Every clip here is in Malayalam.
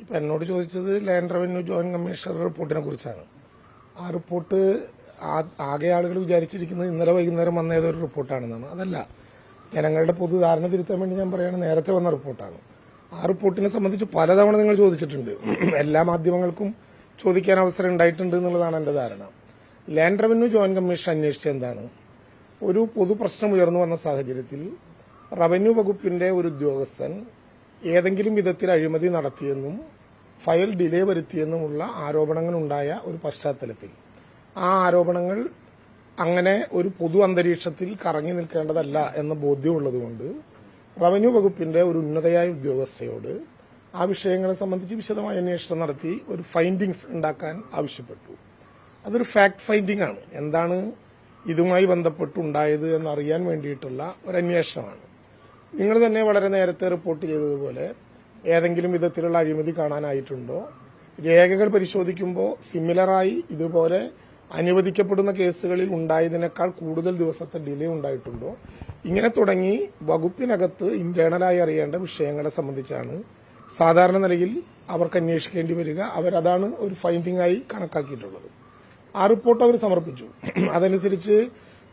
ഇപ്പം എന്നോട് ചോദിച്ചത് ലാൻഡ് റവന്യൂ ജോയിന്റ് കമ്മീഷണർ റിപ്പോർട്ടിനെ കുറിച്ചാണ്. ആ റിപ്പോർട്ട് ആകെ ആളുകൾ വിചാരിച്ചിരിക്കുന്നത് ഇന്നലെ വൈകുന്നേരം വന്ന ഏതൊരു റിപ്പോർട്ടാണെന്നാണ്. അതല്ല. ജനങ്ങളുടെ പൊതുധാരണ തിരുത്താൻ വേണ്ടി ഞാൻ പറയുകയാണ് നേരത്തെ വന്ന റിപ്പോർട്ടാണ്. ആ റിപ്പോർട്ടിനെ സംബന്ധിച്ച് പലതവണ നിങ്ങൾ ചോദിച്ചിട്ടുണ്ട്. എല്ലാ മാധ്യമങ്ങൾക്കും ചോദിക്കാൻ അവസരം ഉണ്ടായിട്ടുണ്ട് എന്നുള്ളതാണ് എന്റെ ധാരണ. ലാൻഡ് റവന്യൂ ജോയിന്റ് കമ്മീഷൻ അന്വേഷിച്ച എന്താണ്? ഒരു പൊതു പ്രശ്നം ഉയർന്നു വന്ന സാഹചര്യത്തിൽ റവന്യൂ വകുപ്പിന്റെ ഒരു ഉദ്യോഗസ്ഥൻ ഏതെങ്കിലും വിധത്തിൽ അഴിമതി നടത്തിയെന്നും ഫയൽ ഡിലേ വരുത്തിയെന്നുമുള്ള ആരോപണങ്ങൾ ഉണ്ടായ ഒരു പശ്ചാത്തലത്തിൽ. ആ ആരോപണങ്ങൾ അങ്ങനെ ഒരു പൊതു അന്തരീക്ഷത്തിൽ കറങ്ങി നിൽക്കേണ്ടതല്ല എന്ന ബോധ്യമുള്ളതുകൊണ്ട് റവന്യൂ വകുപ്പിന്റെ ഒരു ഉന്നതയായ ഉദ്യോഗസ്ഥയോട് ആ വിഷയങ്ങളെ സംബന്ധിച്ച് വിശദമായ അന്വേഷണം നടത്തി ഒരു ഫൈൻഡിങ്സ് ഉണ്ടാക്കാൻ ആവശ്യപ്പെട്ടു. അതൊരു ഫാക്ട് ഫൈൻഡിംഗ് ആണ്. എന്താണ് ഇതുമായി ബന്ധപ്പെട്ടുണ്ടായത് എന്നറിയാൻ വേണ്ടിയിട്ടുള്ള ഒരു അന്വേഷണമാണ്. നിങ്ങൾ തന്നെ വളരെ നേരത്തെ റിപ്പോർട്ട് ചെയ്തതുപോലെ ഏതെങ്കിലും വിധത്തിലുള്ള അഴിമതി കാണാനായിട്ടുണ്ടോ? രേഖകൾ പരിശോധിക്കുമ്പോൾ സിമിലറായി ഇതുപോലെ അനുവദിക്കപ്പെടുന്ന കേസുകളിൽ ഉണ്ടായതിനേക്കാൾ കൂടുതൽ ദിവസത്തെ ഡിലേ ഉണ്ടായിട്ടുണ്ടോ? ഇങ്ങനെ തുടങ്ങി വകുപ്പിനകത്ത് ഇന്റേണലായി അറിയേണ്ട വിഷയങ്ങളെ സംബന്ധിച്ചാണ് സാധാരണ നിലയിൽ അവർക്ക് അന്വേഷിക്കേണ്ടി വരിക. അവരതാണ് ഒരു ഫൈൻഡിംഗ് ആയി കണക്കാക്കിയിട്ടുള്ളത്. ആ റിപ്പോർട്ട് അവർ സമർപ്പിച്ചു. അതനുസരിച്ച്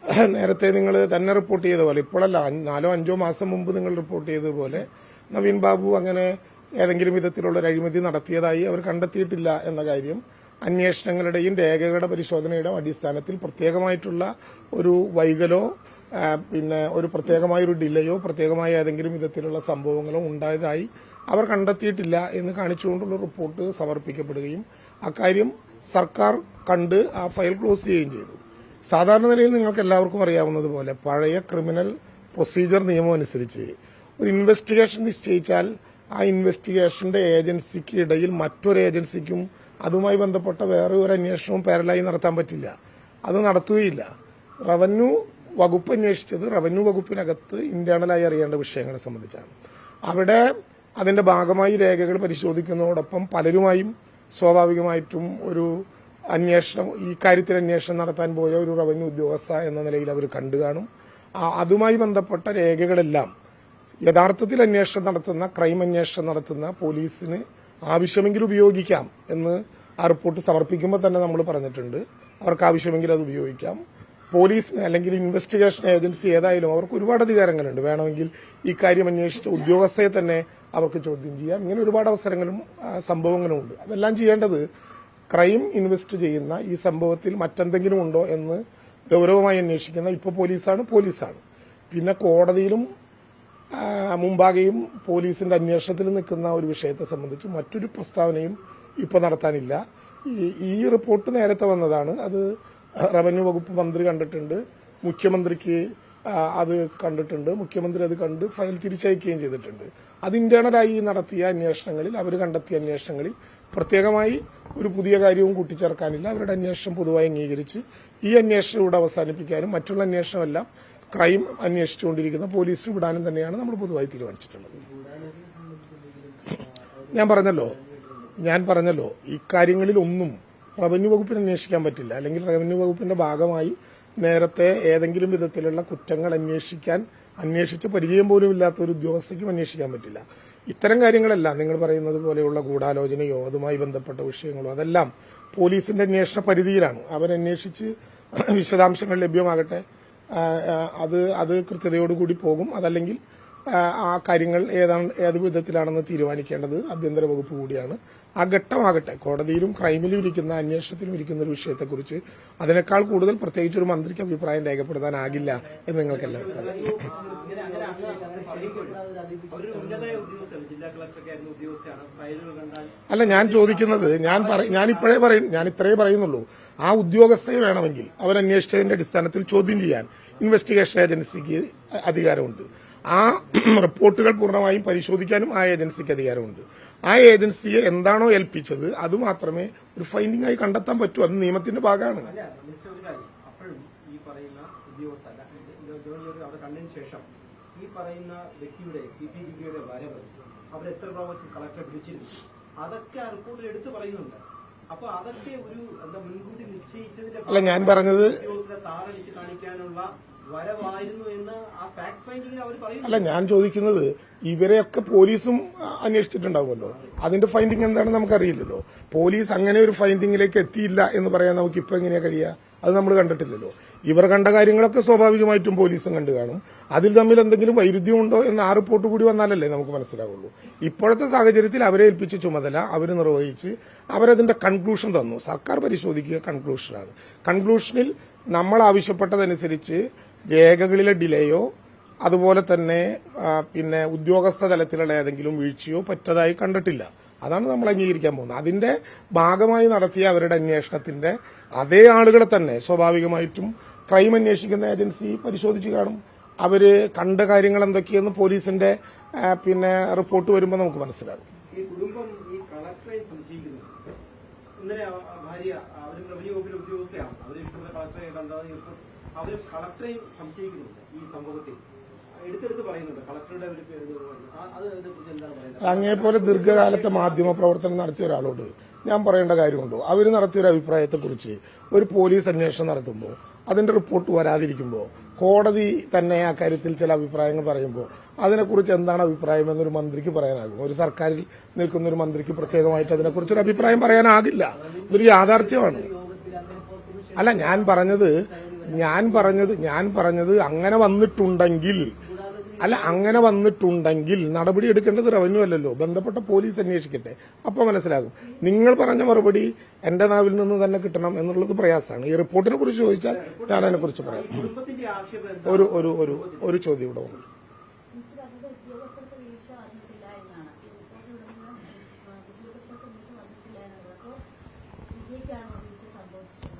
നേരത്തെ നിങ്ങൾ തന്നെ റിപ്പോർട്ട് ചെയ്ത പോലെ ഇപ്പോഴല്ല നാലോ അഞ്ചോ മാസം മുമ്പ് നിങ്ങൾ റിപ്പോർട്ട് ചെയ്ത പോലെ നവീൻ ബാബു അങ്ങനെ ഏതെങ്കിലും വിധത്തിലുള്ള ഒരു അഴിമതി നടത്തിയതായി അവർ കണ്ടെത്തിയിട്ടില്ല എന്ന കാര്യം അന്വേഷണങ്ങളുടെയും രേഖകളുടെ പരിശോധനയുടെയും അടിസ്ഥാനത്തിൽ പ്രത്യേകമായിട്ടുള്ള ഒരു വൈകലോ പിന്നെ ഒരു പ്രത്യേകമായ ഒരു ഡിലയോ പ്രത്യേകമായ ഏതെങ്കിലും വിധത്തിലുള്ള സംഭവങ്ങളോ ഉണ്ടായതായി അവർ കണ്ടെത്തിയിട്ടില്ല എന്ന് കാണിച്ചുകൊണ്ടുള്ള റിപ്പോർട്ട് സമർപ്പിക്കപ്പെടുകയും അക്കാര്യം സർക്കാർ കണ്ട് ആ ഫയൽ ക്ലോസ് ചെയ്യുകയും ചെയ്തു. സാധാരണ നിലയിൽ നിങ്ങൾക്ക് എല്ലാവർക്കും അറിയാവുന്നതുപോലെ പഴയ ക്രിമിനൽ പ്രൊസീജിയർ നിയമം അനുസരിച്ച് ഒരു ഇൻവെസ്റ്റിഗേഷൻ നിശ്ചയിച്ചാൽ ആ ഇൻവെസ്റ്റിഗേഷന്റെ ഏജൻസിക്ക് ഇടയിൽ മറ്റൊരു ഏജൻസിക്കും അതുമായി ബന്ധപ്പെട്ട വേറെ ഒരു അന്വേഷണവും പാരലായി നടത്താൻ പറ്റില്ല. അത് നടത്തുകയില്ല. റവന്യൂ വകുപ്പ് അന്വേഷിച്ചത് റവന്യൂ വകുപ്പിനകത്ത് ഇന്റേണലായി അറിയേണ്ട വിഷയങ്ങളെ സംബന്ധിച്ചാണ്. അവിടെ അതിന്റെ ഭാഗമായി രേഖകൾ പരിശോധിക്കുന്നതോടൊപ്പം പലരുമായും സ്വാഭാവികമായിട്ടും ഒരു അന്വേഷണം ഈ കാര്യത്തിൽ അന്വേഷണം നടത്താൻ പോയ ഒരു റവന്യൂ ഉദ്യോഗസ്ഥ എന്ന നിലയിൽ അവർ കണ്ടു കാണും. അതുമായി ബന്ധപ്പെട്ട രേഖകളെല്ലാം യഥാർത്ഥത്തിൽ അന്വേഷണം നടത്തുന്ന ക്രൈം അന്വേഷണം നടത്തുന്ന പോലീസിന് ആവശ്യമെങ്കിൽ ഉപയോഗിക്കാം എന്ന് ആ റിപ്പോർട്ട് സമർപ്പിക്കുമ്പോൾ തന്നെ നമ്മൾ പറഞ്ഞിട്ടുണ്ട്. അവർക്ക് ആവശ്യമെങ്കിൽ അത് ഉപയോഗിക്കാം. പോലീസിന് അല്ലെങ്കിൽ ഇൻവെസ്റ്റിഗേഷൻ ഏജൻസി ഏതായാലും അവർക്ക് ഒരുപാട് അധികാരങ്ങളുണ്ട്. വേണമെങ്കിൽ ഈ കാര്യം അന്വേഷിച്ച ഉദ്യോഗസ്ഥയെ തന്നെ അവർക്ക് ചോദ്യം ചെയ്യാം. ഇങ്ങനെ ഒരുപാട് അവസരങ്ങളും സംഭവങ്ങളും ഉണ്ട് അതെല്ലാം ചെയ്യേണ്ടത് ക്രൈം ഇൻവെസ്റ്റ് ചെയ്യുന്ന ഈ സംഭവത്തിൽ മറ്റെന്തെങ്കിലും ഉണ്ടോ എന്ന് ഗൗരവമായി അന്വേഷിക്കുന്ന ഇപ്പോൾ പോലീസാണ് പോലീസാണ്. പിന്നെ കോടതിയിലും മുമ്പാകെയും പോലീസിന്റെ അന്വേഷണത്തിൽ നിൽക്കുന്ന ഒരു വിഷയത്തെ സംബന്ധിച്ച് മറ്റൊരു പ്രസ്താവനയും ഇപ്പോൾ നടത്താനില്ല. ഈ റിപ്പോർട്ട് നേരത്തെ വന്നതാണ്. അത് റവന്യൂ വകുപ്പ് മന്ത്രി കണ്ടിട്ടുണ്ട്. മുഖ്യമന്ത്രിക്ക് അത് കണ്ടിട്ടുണ്ട്. മുഖ്യമന്ത്രി അത് കണ്ട് ഫയൽ തിരിച്ചയക്കുകയും ചെയ്തിട്ടുണ്ട്. അത് ഇന്റേണലായി നടത്തിയ അന്വേഷണങ്ങളിൽ അവർ കണ്ടെത്തിയ അന്വേഷണങ്ങളിൽ പ്രത്യേകമായി ഒരു പുതിയ കാര്യവും കൂട്ടിച്ചേർക്കാനില്ല. അവരുടെ അന്വേഷണം പൊതുവായി അംഗീകരിച്ച് ഈ അന്വേഷണം ഇവിടെ അവസാനിപ്പിക്കാനും മറ്റുള്ള അന്വേഷണമെല്ലാം ക്രൈം അന്വേഷിച്ചുകൊണ്ടിരിക്കുന്ന പോലീസ് വിടാനും തന്നെയാണ് നമ്മൾ പൊതുവായി തീരുമാനിച്ചിട്ടുള്ളത്. ഞാൻ പറഞ്ഞല്ലോ ഞാൻ പറഞ്ഞല്ലോ ഇക്കാര്യങ്ങളിൽ ഒന്നും റവന്യൂ വകുപ്പിന് അന്വേഷിക്കാൻ പറ്റില്ല. അല്ലെങ്കിൽ റവന്യൂ വകുപ്പിന്റെ ഭാഗമായി നേരത്തെ ഏതെങ്കിലും വിധത്തിലുള്ള കുറ്റങ്ങൾ അന്വേഷിക്കാൻ അന്വേഷിച്ച് പരിചയം പോലും ഇല്ലാത്ത ഒരു ഉദ്യോഗസ്ഥയ്ക്കും അന്വേഷിക്കാൻ പറ്റില്ല. ഇത്തരം കാര്യങ്ങളെല്ലാം നിങ്ങൾ പറയുന്നത് പോലെയുള്ള ഗൂഢാലോചനയോ അതുമായി ബന്ധപ്പെട്ട വിഷയങ്ങളോ അതെല്ലാം പോലീസിന്റെ അന്വേഷണ പരിധിയിലാണ്. അവരന്വേഷിച്ച് വിശദാംശങ്ങൾ ലഭ്യമാകട്ടെ. അത് അത് കൃത്യതയോടുകൂടി പോകും. അതല്ലെങ്കിൽ ആ കാര്യങ്ങൾ ഏതാണ് ഏത് വിധത്തിലാണെന്ന് തീരുമാനിക്കേണ്ടത് ആഭ്യന്തര വകുപ്പ് കൂടിയാണ്. ആ ഘട്ടമാകട്ടെ കോടതിയിലും ക്രൈമിലും ഇരിക്കുന്ന അന്വേഷണത്തിലും ഇരിക്കുന്ന ഒരു വിഷയത്തെക്കുറിച്ച് അതിനേക്കാൾ കൂടുതൽ പ്രത്യേകിച്ച് ഒരു മന്ത്രിക്ക് അഭിപ്രായം രേഖപ്പെടുത്താനാകില്ല എന്ന് നിങ്ങൾക്ക് എല്ലാവർക്കും അറിയാം. ഇങ്ങനെ അങ്ങനെ അങ്ങ് അങ്ങനെ പറയുമ്പോഴും അവരൊരു ഉന്നത ഉദ്യോഗസ്ഥർ ജില്ലാ കളക്ടറൊക്കെ ആയിരുന്ന ഉദ്യോഗസ്ഥയാണ് ഫയലുകൾ കണ്ടാൽ അല്ല ഞാൻ ചോദിക്കുന്നത് ഞാൻ ഞാൻ ഇപ്പോഴേ പറയും ഞാൻ ഇത്രേ പറയുന്നുള്ളൂ. ആ ഉദ്യോഗസ്ഥയെ വേണമെങ്കിൽ അവരന്വേഷിച്ചതിന്റെ അടിസ്ഥാനത്തിൽ ചോദ്യം ചെയ്യാൻ ഇൻവെസ്റ്റിഗേഷൻ ഏജൻസിക്ക് അധികാരമുണ്ട്. ആ റിപ്പോർട്ടുകൾ പൂർണമായും പരിശോധിക്കാനും ആ ഏജൻസിക്ക് അധികാരമുണ്ട്. ആ ഏജൻസിയെ എന്താണോ ഏൽപ്പിച്ചത് അത് മാത്രമേ ഒരു ഫൈൻഡിംഗ് ആയി കണ്ടെത്താൻ പറ്റൂ. അത് നിയമത്തിന്റെ ഭാഗമാണ്. ഈ പറയുന്ന വ്യക്തിയുടെ പി പി വരവ് പ്രാവശ്യം കളക്ടറെ വിളിച്ചിരുന്നു? അതൊക്കെ ആ റിപ്പോർട്ടിൽ എടുത്തു പറയുന്നുണ്ട്. അപ്പൊ അതൊക്കെ ഒരു എന്താ മുൻകൂട്ടി നിശ്ചയിച്ചതിന്റെ അല്ല, ഞാൻ പറഞ്ഞത് താറടിച്ച് കാണിക്കാനുള്ള അല്ല ഞാൻ ചോദിക്കുന്നത് ഇവരെയൊക്കെ പോലീസും അന്വേഷിച്ചിട്ടുണ്ടാവുമല്ലോ? അതിന്റെ ഫൈൻഡിങ് എന്താണെന്ന് നമുക്കറിയില്ലല്ലോ. പോലീസ് അങ്ങനെ ഒരു ഫൈൻഡിങ്ങിലേക്ക് എത്തിയില്ല എന്ന് പറയാൻ നമുക്ക് ഇപ്പൊ എങ്ങനെയാ കഴിയുക? അത് നമ്മൾ കണ്ടിട്ടില്ലല്ലോ. ഇവർ കണ്ട കാര്യങ്ങളൊക്കെ സ്വാഭാവികമായിട്ടും പോലീസും കണ്ടു കാണും. അതിൽ തമ്മിൽ എന്തെങ്കിലും വൈരുദ്ധ്യമുണ്ടോ എന്ന് ആ റിപ്പോർട്ട് കൂടി വന്നാലല്ലേ നമുക്ക് മനസ്സിലാവുള്ളൂ. ഇപ്പോഴത്തെ സാഹചര്യത്തിൽ അവരെ ഏൽപ്പിച്ച ചുമതല അവർ നിർവഹിച്ച് അവരതിന്റെ കൺക്ലൂഷൻ തന്നു. സർക്കാർ പരിശോധിക്കുക കൺക്ലൂഷനാണ് കൺക്ലൂഷനിൽ നമ്മൾ ആവശ്യപ്പെട്ടതനുസരിച്ച് രേഖകളിലെ ഡിലേയോ അതുപോലെ തന്നെ പിന്നെ ഉദ്യോഗസ്ഥ തലത്തിലുള്ള ഏതെങ്കിലും വീഴ്ചയോ പറ്റതായി കണ്ടിട്ടില്ല. അതാണ് നമ്മൾ അംഗീകരിക്കാൻ പോകുന്നത്. അതിന്റെ ഭാഗമായി നടത്തിയ അവരുടെ അന്വേഷണത്തിന്റെ അതേ ആളുകളെ തന്നെ സ്വാഭാവികമായിട്ടും ക്രൈം അന്വേഷിക്കുന്ന ഏജൻസി പരിശോധിച്ച് കാണും. അവർ കണ്ട കാര്യങ്ങൾ എന്തൊക്കെയെന്ന് പോലീസിന്റെ പിന്നെ റിപ്പോർട്ട് വരുമ്പോൾ നമുക്ക് മനസ്സിലാകും. ഭാര്യ ഉദ്യോഗസ്ഥയാണ്. അവർ കളക്ടറെ അവരും കളക്ടറെയും സംശയിക്കുന്നുണ്ട് ഈ സംഭവത്തിൽ. എടുത്തെടുത്ത് പറയുന്നുണ്ട്. കളക്ടറുടെ ഒരു പേര് അത് അതിനെക്കുറിച്ച് എന്താണ് പറയുന്നത്? അങ്ങേപോലെ ദീർഘകാലത്തെ മാധ്യമ പ്രവർത്തനം നടത്തിയ ഒരാളോട് ഞാൻ പറയേണ്ട കാര്യമുണ്ടോ? അവർ നടത്തിയ ഒരു അഭിപ്രായത്തെക്കുറിച്ച് ഒരു പോലീസ് അന്വേഷണം നടത്തുമ്പോൾ അതിന്റെ റിപ്പോർട്ട് വരാതിരിക്കുമ്പോൾ കോടതി തന്നെ ആ കാര്യത്തിൽ ചില അഭിപ്രായങ്ങൾ പറയുമ്പോൾ അതിനെക്കുറിച്ച് എന്താണ് അഭിപ്രായം എന്നൊരു മന്ത്രിക്ക് പറയാനാകും. ഒരു സർക്കാരിൽ നിൽക്കുന്ന ഒരു മന്ത്രിക്ക് പ്രത്യേകമായിട്ട് അതിനെക്കുറിച്ച് ഒരു അഭിപ്രായം പറയാനാകില്ല. ഇതൊരു യാഥാർത്ഥ്യമാണ്. അല്ല ഞാൻ പറഞ്ഞത് ഞാൻ പറഞ്ഞത് ഞാൻ പറഞ്ഞത് അങ്ങനെ വന്നിട്ടുണ്ടെങ്കിൽ അല്ല അങ്ങനെ വന്നിട്ടുണ്ടെങ്കിൽ നടപടി എടുക്കേണ്ടത് റവന്യൂ അല്ലല്ലോ. ബന്ധപ്പെട്ട പോലീസ് അന്വേഷിക്കട്ടെ. അപ്പൊ മനസ്സിലാകും. നിങ്ങൾ പറഞ്ഞ മറുപടി എന്റെ നാവിൽ നിന്ന് തന്നെ കിട്ടണം എന്നുള്ളത് പ്രയാസമാണ്. ഈ റിപ്പോർട്ടിനെ കുറിച്ച് ചോദിച്ചാൽ ഞാൻ അതിനെ കുറിച്ച് പറയാം. ഒരു ഒരു ഒരു ഒരു ചോദ്യം ഇവിടെ ഉണ്ട്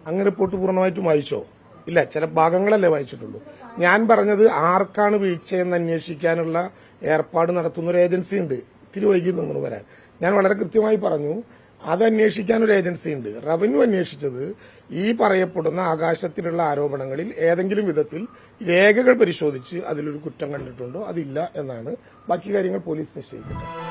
അപ്പോൾ വീഴ്ച റിപ്പോർട്ട് പൂർണമായിട്ടും വായിച്ചോ? ഇല്ല ചില ഭാഗങ്ങളല്ലേ വായിച്ചിട്ടുള്ളൂ. ഞാൻ പറഞ്ഞത് ആർക്കാണ് വീഴ്ചയെന്ന് അന്വേഷിക്കാനുള്ള ഏർപ്പാട് നടത്തുന്ന ഒരു ഏജൻസി ഉണ്ട് ഇത്തിരി വൈകുന്നു നിങ്ങൾ വരാൻ. ഞാൻ വളരെ കൃത്യമായി പറഞ്ഞു അത് അന്വേഷിക്കാൻ ഒരു ഏജൻസി ഉണ്ട് റവന്യൂ അന്വേഷിച്ചത് ഈ പറയപ്പെടുന്ന ആകാശത്തിലുള്ള ആരോപണങ്ങളിൽ ഏതെങ്കിലും വിധത്തിൽ രേഖകൾ പരിശോധിച്ച് അതിലൊരു കുറ്റം കണ്ടിട്ടുണ്ടോ? അതില്ല എന്നാണ്. ബാക്കി കാര്യങ്ങൾ പോലീസ് നിശ്ചയിക്കട്ടെ.